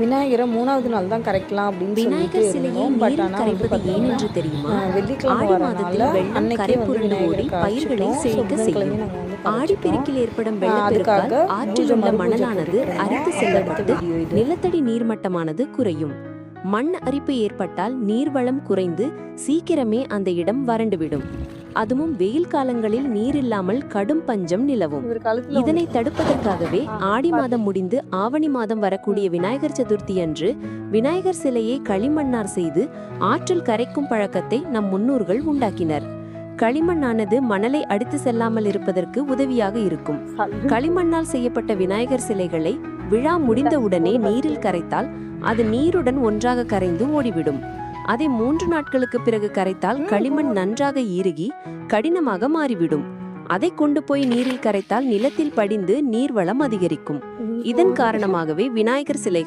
விநாயகரை மூணாவது நாள் தான் கரைக்கலாம் அப்படின்னு விநாயகர் சிலையை நீரில் கரைப்பது ஏன் என்று தெரியுமா? ஆடி மாதத்தில் வெள்ளம் ஓடி பயிர்களை செழிக்க புதன்கிழமை செய்யும் ஆடிப்பெருக்கில் ஏற்படும் வெள்ளப்பெருக்கால் ஆற்றில் உள்ள மணலானது. அரித்து செல்லப்பட்டு நிலத்தடி நீர்மட்டமானது குறையும். மண் அரிப்பு ஏற்பட்டால் நீர்வளம் குறைந்து சீக்கிரமே அந்த இடம் வறண்டுவிடும். அதுவும் வெயில் காலங்களில் நீர் இல்லாமல் கடும் பஞ்சம் நிலவும். இதனை தடுப்பதற்காகவே ஆடி மாதம் முடிந்து ஆவணி மாதம் வரக்கூடிய விநாயகர் சதுர்த்தி அன்று விநாயகர் சிலையை களிமண்ணார் செய்து ஆற்றில் கரைக்கும் பழக்கத்தை நம் முன்னோர்கள் உண்டாக்கினர். களிமண்ணானது மணலை அடித்து செல்லாமல் இருப்பதற்கு உதவியாக இருக்கும். களிமண்ணால் செய்யப்பட்ட விநாயகர் சிலைகளை விழா முடிந்தவுடனே நீரில் கரைத்தால் அது நீருடன் ஒன்றாக கரைந்து ஓடிவிடும். அதை மூன்று நாட்களுக்கு பிறகு கரைத்தால் களிமண் நன்றாக இறுகி கடினமாக மாறிவிடும். அதை கொண்டு போய் நீரில் கரைத்தால் நிலத்தில் படிந்து நீர்வளம் அதிகரிக்கும். இதன் காரணமாகவே விநாயகர் சிலைகள்